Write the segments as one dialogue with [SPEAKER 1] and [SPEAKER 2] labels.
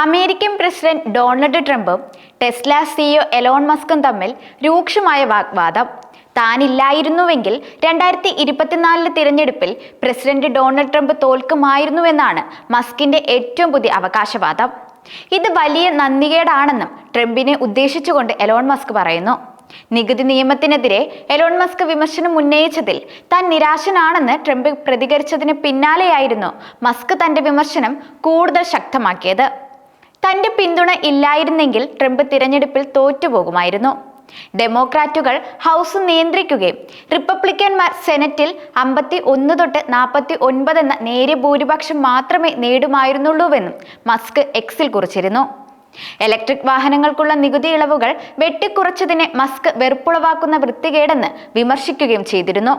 [SPEAKER 1] American president Donald ട്രംപും Tesla CEO Elon മസ്കും തമ്മിൽ രൂക്ഷമായ വാഗ്വാദം. താനില്ലായിരുന്നുവെങ്കിൽ രണ്ടായിരത്തി ഇരുപത്തിനാലിലെ തിരഞ്ഞെടുപ്പിൽ പ്രസിഡന്റ് ഡൊണാൾഡ് ട്രംപ് തോൽക്കുമായിരുന്നുവെന്നാണ് മസ്കിന്റെ ഏറ്റവും പുതിയ അവകാശവാദം. ഇത് വലിയ നന്ദികേടാണെന്നും ട്രംപിനെ ഉദ്ദേശിച്ചുകൊണ്ട് എലോൺ മസ്ക് പറയുന്നു. നികുതി നിയമത്തിനെതിരെ എലോൺ മസ്ക് വിമർശനം ഉന്നയിച്ചതിൽ താൻ നിരാശനാണെന്ന് ട്രംപ് പ്രതികരിച്ചതിന് പിന്നാലെയായിരുന്നു മസ്ക് തന്റെ വിമർശനം കൂടുതൽ ശക്തമാക്കിയത്. തന്റെ പിന്തുണ ഇല്ലായിരുന്നെങ്കിൽ ട്രംപ് തിരഞ്ഞെടുപ്പിൽ തോറ്റുപോകുമായിരുന്നു. ഡെമോക്രാറ്റുകൾ ഹൗസ് നിയന്ത്രിക്കുകയും റിപ്പബ്ലിക്കന്മാർ സെനറ്റിൽ അമ്പത്തി ഒന്ന് തൊട്ട് നാൽപ്പത്തി ഒൻപത് എന്ന നേരിയ ഭൂരിപക്ഷം മാത്രമേ നേടുമായിരുന്നുള്ളൂവെന്നും മസ്ക് എക്സിൽ കുറിച്ചിരുന്നു. ഇലക്ട്രിക് വാഹനങ്ങൾക്കുള്ള നികുതി ഇളവുകൾ വെട്ടിക്കുറച്ചതിനെ മസ്ക് വെറുപ്പുളവാക്കുന്ന വൃത്തികേടെന്ന് വിമർശിക്കുകയും ചെയ്തിരുന്നു.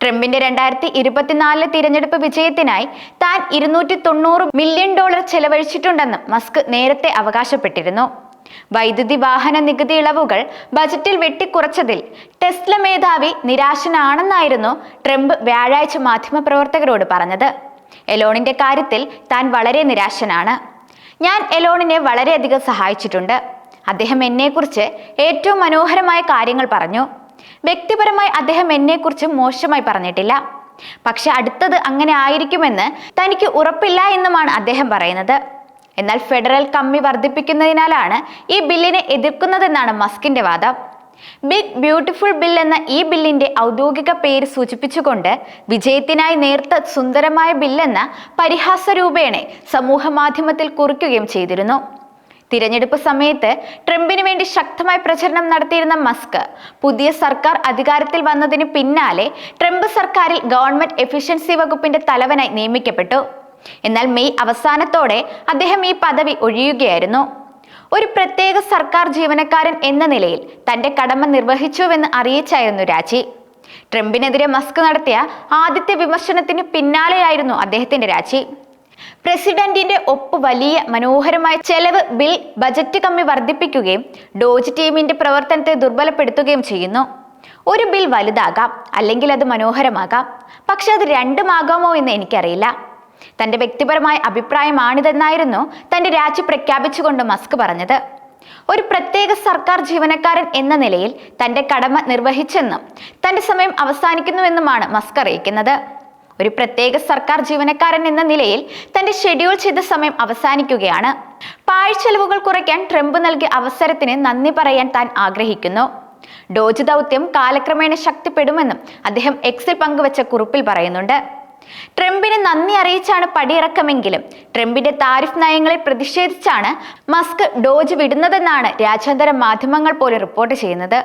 [SPEAKER 1] ട്രംപിന്റെ രണ്ടായിരത്തി ഇരുപത്തിനാലിലെ തിരഞ്ഞെടുപ്പ് വിജയത്തിനായി താൻ ഇരുന്നൂറ്റി തൊണ്ണൂറ് മില്യൺ ഡോളർ ചെലവഴിച്ചിട്ടുണ്ടെന്ന് മസ്ക് നേരത്തെ അവകാശപ്പെട്ടിരുന്നു. വൈദ്യുതി വാഹന നികുതി ഇളവുകൾ ബജറ്റിൽ വെട്ടിക്കുറച്ചതിൽ ടെസ്ല മേധാവി നിരാശനാണെന്നായിരുന്നു ട്രംപ് വ്യാഴാഴ്ച മാധ്യമപ്രവർത്തകരോട് പറഞ്ഞത്. എലോണിന്റെ കാര്യത്തിൽ താൻ വളരെ നിരാശനാണ്. ഞാൻ എലോണിനെ വളരെയധികം സഹായിച്ചിട്ടുണ്ട്. അദ്ദേഹം എന്നെക്കുറിച്ച് ഏറ്റവും മനോഹരമായ കാര്യങ്ങൾ പറഞ്ഞു. വ്യക്തിപരമായി അദ്ദേഹം എന്നെക്കുറിച്ച് മോശമായി പറഞ്ഞിട്ടില്ല. പക്ഷെ അടുത്തത് അങ്ങനെ ആയിരിക്കുമെന്ന് തനിക്ക് ഉറപ്പില്ല എന്നുമാണ് അദ്ദേഹം പറയുന്നത്. എന്നാൽ ഫെഡറൽ കമ്മി വർദ്ധിപ്പിക്കുന്നതിനാലാണ് ഈ ബില്ലിനെ എതിർക്കുന്നതെന്നാണ് മസ്കിന്റെ വാദം. ബിഗ് ബ്യൂട്ടിഫുൾ ബിൽ എന്ന ഈ ബില്ലിന്റെ ഔദ്യോഗിക പേര് സൂചിപ്പിച്ചുകൊണ്ട് വിജയത്തിനായി നേർത്ത സുന്ദരമായ ബില്ലെന്ന പരിഹാസ രൂപേണെ സമൂഹ മാധ്യമത്തിൽ കുറിക്കുകയും ചെയ്തിരുന്നു. തിരഞ്ഞെടുപ്പ് സമയത്ത് ട്രംപിന് വേണ്ടി ശക്തമായ പ്രചരണം നടത്തിയിരുന്ന മസ്ക് പുതിയ സർക്കാർ അധികാരത്തിൽ വന്നതിന് പിന്നാലെ ട്രംപ് സർക്കാരിൽ ഗവൺമെന്റ് എഫിഷ്യൻസി വകുപ്പിന്റെ തലവനായി നിയമിക്കപ്പെട്ടു. എന്നാൽ മെയ് അവസാനത്തോടെ അദ്ദേഹം ഈ പദവി ഒഴിയുകയായിരുന്നു. ഒരു പ്രത്യേക സർക്കാർ ജീവനക്കാരൻ എന്ന നിലയിൽ തന്റെ കടമ നിർവഹിച്ചുവെന്ന് അറിയിച്ചായിരുന്നു രാജി. ട്രംപിനെതിരെ മസ്ക് നടത്തിയ ആദ്യത്തെ വിമർശനത്തിന് പിന്നാലെയായിരുന്നു അദ്ദേഹത്തിന്റെ രാജി. പ്രസിഡന്റിന്റെ ഒപ്പ് വലിയ മനോഹരമായ ചെലവ് ബിൽ ബജറ്റ് കമ്മി വർദ്ധിപ്പിക്കുകയും ഡോജ് ടീമിന്റെ പ്രവർത്തനത്തെ ദുർബലപ്പെടുത്തുകയും ചെയ്യുന്നു. ഒരു ബിൽ വലുതാകാം അല്ലെങ്കിൽ അത് മനോഹരമാകാം. പക്ഷെ അത് രണ്ടുമാകാമോ എന്ന് എനിക്കറിയില്ല. തന്റെ വ്യക്തിപരമായ അഭിപ്രായമാണിതെന്നായിരുന്നു തന്റെ രാജി പ്രഖ്യാപിച്ചുകൊണ്ട് മസ്ക് പറഞ്ഞത്. ഒരു പ്രത്യേക സർക്കാർ ജീവനക്കാരൻ എന്ന നിലയിൽ തന്റെ കടമ നിർവഹിച്ചെന്നും തന്റെ സമയം അവസാനിക്കുന്നുവെന്നുമാണ് മസ്ക് അറിയിക്കുന്നത്. ഒരു പ്രത്യേക സർക്കാർ ജീവനക്കാരൻ എന്ന നിലയിൽ തന്റെ ഷെഡ്യൂൾ ചെയ്ത സമയം അവസാനിക്കുകയാണ്. പാഴ്ചെലവുകൾ കുറയ്ക്കാൻ ട്രംപ് നൽകിയ അവസരത്തിന് നന്ദി പറയാൻ താൻ ആഗ്രഹിക്കുന്നു. ഡോജ് ദൗത്യം കാലക്രമേണ ശക്തിപ്പെടുമെന്നും അദ്ദേഹം എക്സിൽ പങ്കുവച്ച കുറിപ്പിൽ പറയുന്നുണ്ട്. ട്രംപിന് നന്ദി അറിയിച്ചാണ് പടിയിറക്കമെങ്കിലും ട്രംപിന്റെ താരിഫ് നയങ്ങളിൽ പ്രതിഷേധിച്ചാണ് മസ്ക് ഡോജ് വിടുന്നതെന്നാണ് രാജ്യാന്തര മാധ്യമങ്ങൾ പോലും റിപ്പോർട്ട് ചെയ്യുന്നത്.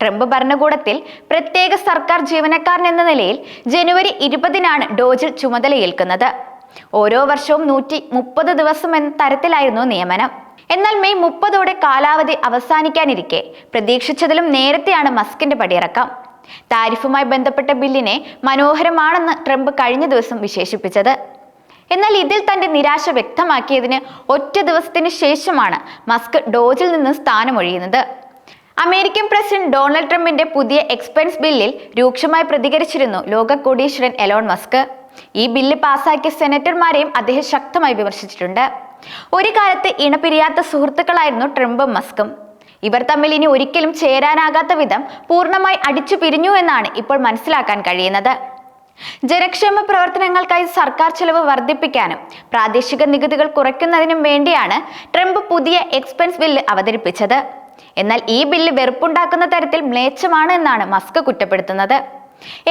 [SPEAKER 1] ട്രംപ് ഭരണകൂടത്തിൽ പ്രത്യേക സർക്കാർ ജീവനക്കാരൻ എന്ന നിലയിൽ ജനുവരി ഇരുപതിനാണ് ഡോജിൽ ചുമതലയേൽക്കുന്നത് ഓരോ വർഷവും നൂറ്റി മുപ്പത് ദിവസം എന്ന തരത്തിലായിരുന്നു നിയമനം. എന്നാൽ മെയ് മുപ്പതോടെ കാലാവധി അവസാനിക്കാനിരിക്കെ പ്രതീക്ഷിച്ചതിലും നേരത്തെയാണ് മസ്കിന്റെ പടിയിറക്കം. താരിഫുമായി ബന്ധപ്പെട്ട ബില്ലിനെ മനോഹരമാണെന്ന് ട്രംപ് കഴിഞ്ഞ ദിവസം വിശേഷിപ്പിച്ചത്. എന്നാൽ ഇതിൽ തന്റെ നിരാശ വ്യക്തമാക്കിയതിന് ഒറ്റ ദിവസത്തിന് ശേഷമാണ് മസ്ക് ഡോജിൽ നിന്ന് സ്ഥാനമൊഴിയുന്നത്. അമേരിക്കൻ പ്രസിഡന്റ് ഡൊണാൾഡ് ട്രംപിന്റെ പുതിയ എക്സ്പെൻസ് ബില്ലിൽ രൂക്ഷമായി പ്രതികരിച്ചിരുന്നു ലോക കോടീശ്വരൻ എലോൺ മസ്ക്. ഈ ബില്ല് പാസാക്കിയ സെനറ്റർമാരെയും അദ്ദേഹം ശക്തമായി വിമർശിച്ചിട്ടുണ്ട്. ഒരു കാലത്ത് ഇണപിരിയാത്ത സുഹൃത്തുക്കളായിരുന്നു ട്രംപും മസ്കും. ഇവർ തമ്മിൽ ഇനി ഒരിക്കലും ചേരാനാകാത്ത വിധം പൂർണമായി അടിച്ചു പിരിഞ്ഞു എന്നാണ് ഇപ്പോൾ മനസ്സിലാക്കാൻ കഴിയുന്നത്. ജനക്ഷേമ പ്രവർത്തനങ്ങൾക്കായി സർക്കാർ ചെലവ് വർദ്ധിപ്പിക്കാനും പ്രാദേശിക നികുതികൾ കുറയ്ക്കുന്നതിനും വേണ്ടിയാണ് ട്രംപ് പുതിയ എക്സ്പെൻസ് ബില്ല് അവതരിപ്പിച്ചത്. എന്നാൽ ഈ ബില്ല് വെറുപ്പുണ്ടാക്കുന്ന തരത്തിൽ മ്ലേച്ഛമാണ് എന്നാണ് മസ്ക് കുറ്റപ്പെടുത്തുന്നത്.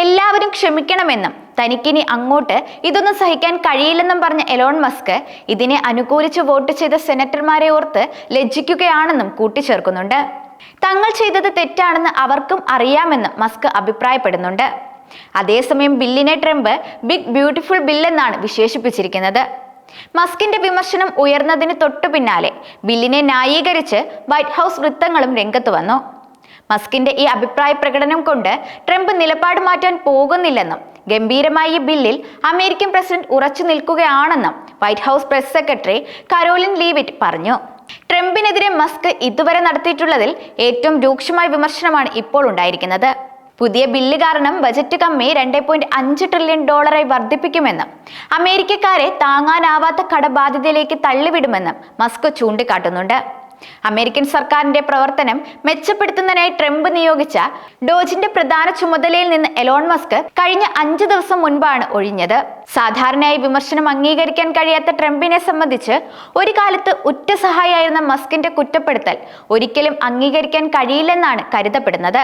[SPEAKER 1] എല്ലാവരും ക്ഷമിക്കണമെന്നും തനിക്കിനി അങ്ങോട്ട് ഇതൊന്നും സഹിക്കാൻ കഴിയില്ലെന്നും പറഞ്ഞ എലോൺ മസ്ക് ഇതിനെ അനുകൂലിച്ച് വോട്ട് ചെയ്ത സെനറ്റർമാരെ ഓർത്ത് ലജ്ജിക്കുകയാണെന്നും കൂട്ടിച്ചേർക്കുന്നുണ്ട്. തങ്ങൾ ചെയ്തത് തെറ്റാണെന്ന് അവർക്കും അറിയാമെന്നും മസ്ക് അഭിപ്രായപ്പെടുന്നുണ്ട്. അതേസമയം ബില്ലിനെ ട്രംപ് ബിഗ് ബ്യൂട്ടിഫുൾ ബില്ലെന്നാണ് വിശേഷിപ്പിച്ചിരിക്കുന്നത്. മസ്കിന്റെ വിമർശനം ഉയർന്നതിന് തൊട്ടു പിന്നാലെ ബില്ലിനെ ന്യായീകരിച്ച് വൈറ്റ് ഹൗസ് വൃത്തങ്ങളും രംഗത്ത് വന്നു. മസ്കിന്റെ ഈ അഭിപ്രായ പ്രകടനം കൊണ്ട് ട്രംപ് നിലപാട് മാറ്റാൻ പോകുന്നില്ലെന്നും ഗംഭീരമായ ഈ ബില്ലിൽ അമേരിക്കൻ പ്രസിഡന്റ് ഉറച്ചു നിൽക്കുകയാണെന്നും White House press secretary Karoline Leavitt പറഞ്ഞു. ട്രംപിനെതിരെ മസ്ക് ഇതുവരെ നടത്തിയിട്ടുള്ളതിൽ ഏറ്റവും രൂക്ഷമായ വിമർശനമാണ് ഇപ്പോൾ ഉണ്ടായിരിക്കുന്നത്. പുതിയ ബില്ല് കാരണം ബജറ്റ് കമ്മി രണ്ട് പോയിന്റ് അഞ്ച് ട്രില്യൺ ഡോളറായി വർദ്ധിപ്പിക്കുമെന്നും അമേരിക്കക്കാരെ താങ്ങാനാവാത്ത കടബാധ്യതയിലേക്ക് തള്ളിവിടുമെന്നും മസ്ക് ചൂണ്ടിക്കാട്ടുന്നുണ്ട്. അമേരിക്കൻ സർക്കാരിന്റെ പ്രവർത്തനം മെച്ചപ്പെടുത്തുന്നതിനായി ട്രംപ് നിയോഗിച്ച ഡോജിന്റെ പ്രധാന ചുമതലയിൽ നിന്ന് എലോൺ മസ്ക് കഴിഞ്ഞ അഞ്ച് ദിവസം മുൻപാണ് ഒഴിഞ്ഞത്. സാധാരണയായി വിമർശനം അംഗീകരിക്കാൻ കഴിയാത്ത ട്രംപിനെ സംബന്ധിച്ച് ഒരു കാലത്ത് ഉറ്റ സഹായിയായിരുന്ന മസ്കിന്റെ കുറ്റപ്പെടുത്തൽ ഒരിക്കലും അംഗീകരിക്കാൻ കഴിയില്ലെന്നാണ് കരുതപ്പെടുന്നത്.